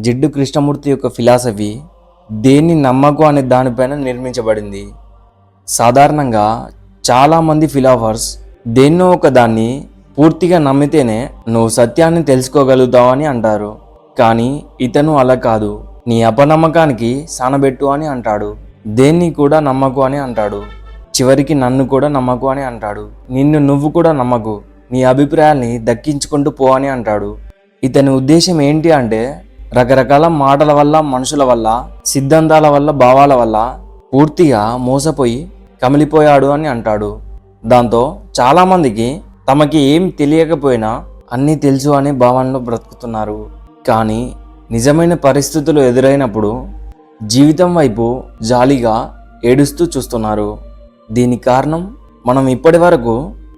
జిడ్డు కృష్ణమూర్తి యొక్క ఫిలాసఫీ దేన్ని నమ్మకు అనే దానిపైన నిర్మించబడింది. సాధారణంగా చాలామంది ఫిలాఫర్స్ దేన్నో ఒక దాన్ని పూర్తిగా నమ్మితేనే నువ్వు సత్యాన్ని తెలుసుకోగలుగుతావని అంటారు. కానీ ఇతను అలా కాదు. నీ అపనమ్మకానికి సానబెట్టు అని అంటాడు. దేన్ని కూడా నమ్మకు అని అంటాడు. చివరికి నన్ను కూడా నమ్మకు అని అంటాడు. నిన్ను నువ్వు కూడా నమ్మకు. నీ అభిప్రాయాల్ని దక్కించుకుంటూ పో అని అంటాడు. ఇతని ఉద్దేశం ఏంటి అంటే రకరకాల మాటల వల్ల మనుషుల వల్ల సిద్ధాంతాల వల్ల భావాల వల్ల పూర్తిగా మోసపోయి కమిలిపోయాడు అని అంటాడు. దాంతో చాలామందికి తమకి ఏం తెలియకపోయినా అన్నీ తెలుసు అనే భావనలో బ్రతుకుతున్నారు. కానీ నిజమైన పరిస్థితులు ఎదురైనప్పుడు జీవితం వైపు జాలిగా ఏడుస్తూ చూస్తున్నారు. దీనికి కారణం మనం ఇప్పటి వరకు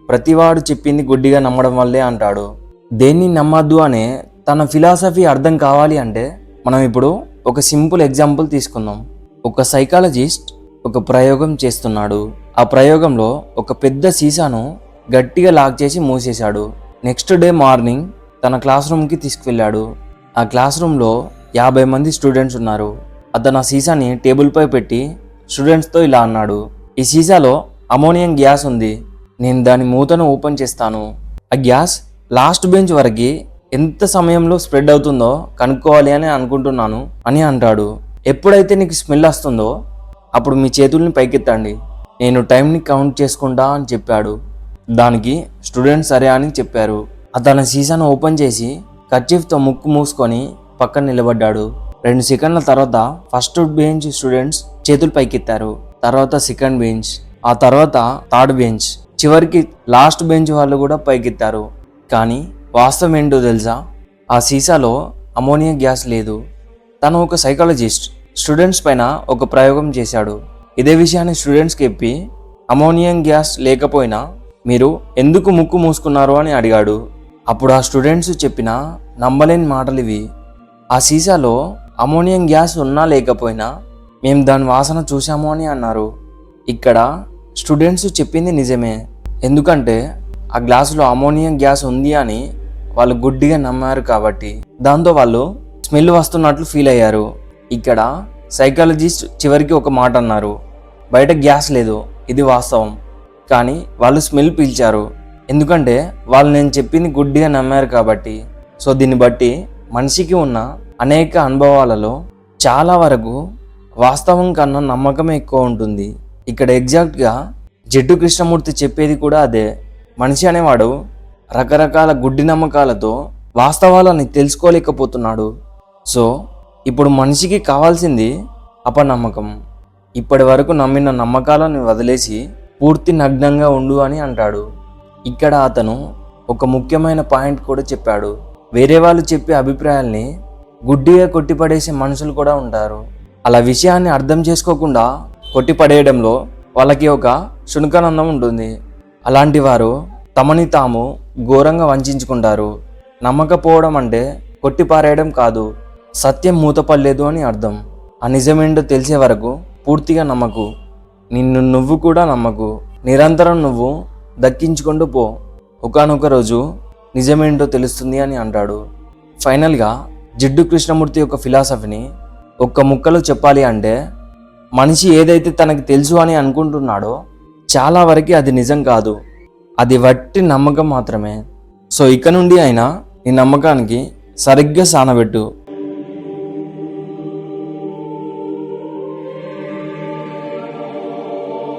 ప్రతివాడు చెప్పింది గుడ్డిగా నమ్మడం వల్లే అంటాడు. దేన్ని నమ్మద్దు అనే తన ఫిలాసఫీ అర్థం కావాలి అంటే మనం ఇప్పుడు ఒక సింపుల్ ఎగ్జాంపుల్ తీసుకుందాం. ఒక సైకాలజిస్ట్ ఒక ప్రయోగం చేస్తున్నాడు. ఆ ప్రయోగంలో ఒక పెద్ద సీసాను గట్టిగా లాక్ చేసి మూసేశాడు. నెక్స్ట్ డే మార్నింగ్ తన క్లాస్ రూమ్కి తీసుకువెళ్ళాడు. ఆ క్లాస్ రూమ్లో యాభై మంది స్టూడెంట్స్ ఉన్నారు. అతను ఆ సీసాని టేబుల్పై పెట్టి స్టూడెంట్స్తో ఇలా అన్నాడు. ఈ సీసాలో అమోనియం గ్యాస్ ఉంది. నేను దాని మూతను ఓపెన్ చేస్తాను. ఆ గ్యాస్ లాస్ట్ బెంచ్ వరకు ఎంత సమయంలో స్ప్రెడ్ అవుతుందో కనుక్కోవాలి అని అనుకుంటున్నాను అని అంటాడు. ఎప్పుడైతే నీకు స్మెల్ వస్తుందో అప్పుడు మీ చేతుల్ని పైకెత్తండి. నేను టైంని కౌంట్ చేసుకుంటా అని చెప్పాడు. దానికి స్టూడెంట్స్ సరే అని చెప్పారు. అతను సీసాను ఓపెన్ చేసి కర్చీఫ్తో ముక్కు మూసుకొని పక్కన నిలబడ్డాడు. రెండు సెకండ్ల తర్వాత ఫస్ట్ బెంచ్ స్టూడెంట్స్ చేతులు పైకెత్తారు. తర్వాత సెకండ్ బెంచ్ ఆ తర్వాత థర్డ్ బెంచ్. చివరికి లాస్ట్ బెంచ్ వాళ్ళు కూడా పైకెత్తారు. కానీ వాస్తవం ఏంటో తెలుసా? ఆ సీసాలో అమోనియా గ్యాస్ లేదు. తను ఒక సైకాలజిస్ట్ స్టూడెంట్స్ పైన ఒక ప్రయోగం చేశాడు. ఇదే విషయాన్ని స్టూడెంట్స్కి చెప్పి అమోనియం గ్యాస్ లేకపోయినా మీరు ఎందుకు ముక్కు మూసుకున్నారు? అని అడిగాడు. అప్పుడు ఆ స్టూడెంట్స్ చెప్పిన నమ్మలేని మాటలు ఇవి. ఆ సీసాలో అమోనియం గ్యాస్ ఉన్నా లేకపోయినా మేము దాని వాసన చూసాము అని అన్నారు. ఇక్కడ స్టూడెంట్స్ చెప్పింది నిజమే. ఎందుకంటే ఆ గ్లాసులో అమోనియం గ్యాస్ ఉంది అని వాళ్ళు గుడ్డిగా నమ్మారు కాబట్టి దాంతో వాళ్ళు స్మెల్ వస్తున్నట్లు ఫీల్ అయ్యారు. ఇక్కడ సైకాలజిస్ట్ చివరికి ఒక మాట అన్నారు. బయట గ్యాస్ లేదు ఇది వాస్తవం. కానీ వాళ్ళు స్మెల్ పీల్చారు. ఎందుకంటే వాళ్ళు నేను చెప్పింది గుడ్డిగా నమ్మారు కాబట్టి. సో దీన్ని బట్టి మనిషికి ఉన్న అనేక అనుభవాలలో చాలా వరకు వాస్తవం కన్నా నమ్మకమే ఎక్కువ ఉంటుంది. ఇక్కడ ఎగ్జాక్ట్గా జడ్డు కృష్ణమూర్తి చెప్పేది కూడా అదే. మనిషి అనేవాడు రకరకాల గుడ్డి నమ్మకాలతో వాస్తవాలని తెలుసుకోలేకపోతున్నాడు. సో ఇప్పుడు మనిషికి కావాల్సింది అపనమ్మకం. ఇప్పటి వరకు నమ్మిన నమ్మకాలను వదిలేసి పూర్తి నగ్నంగా ఉండు అని అంటాడు. ఇక్కడ అతను ఒక ముఖ్యమైన పాయింట్ కూడా చెప్పాడు. వేరే వాళ్ళు చెప్పే అభిప్రాయాల్ని గుడ్డిగా కొట్టిపడేసే మనుషులు కూడా ఉంటారు. అలా విషయాన్ని అర్థం చేసుకోకుండా కొట్టిపడేయడంలో వాళ్ళకి ఒక శునకానందం ఉంటుంది. అలాంటి వారు తమని తాము ఘోరంగా వంచుకుంటారు నమ్మకపోవడం అంటే కొట్టిపారేయడం కాదు. సత్యం మూతపడలేదు అని అర్థం. ఆ నిజమేంటో తెలిసే వరకు పూర్తిగా నమ్మకు. నిన్ను నువ్వు కూడా నమ్మకు. నిరంతరం నువ్వు దక్కించుకుంటూ పో. ఒకనొక రోజు నిజమేంటో తెలుస్తుంది అని అంటాడు. ఫైనల్గా జిడ్డు కృష్ణమూర్తి యొక్క ఫిలాసఫీని ఒక్క ముక్కలో చెప్పాలి అంటే మనిషి ఏదైతే తనకి తెలుసు అని అనుకుంటున్నాడో చాలా వరకు అది నిజం కాదు. అది వట్టి నమ్మకం మాత్రమే. సో ఇక నుండి అయినా నీ నమ్మకానికి సరిగ్గా సానబెట్టు.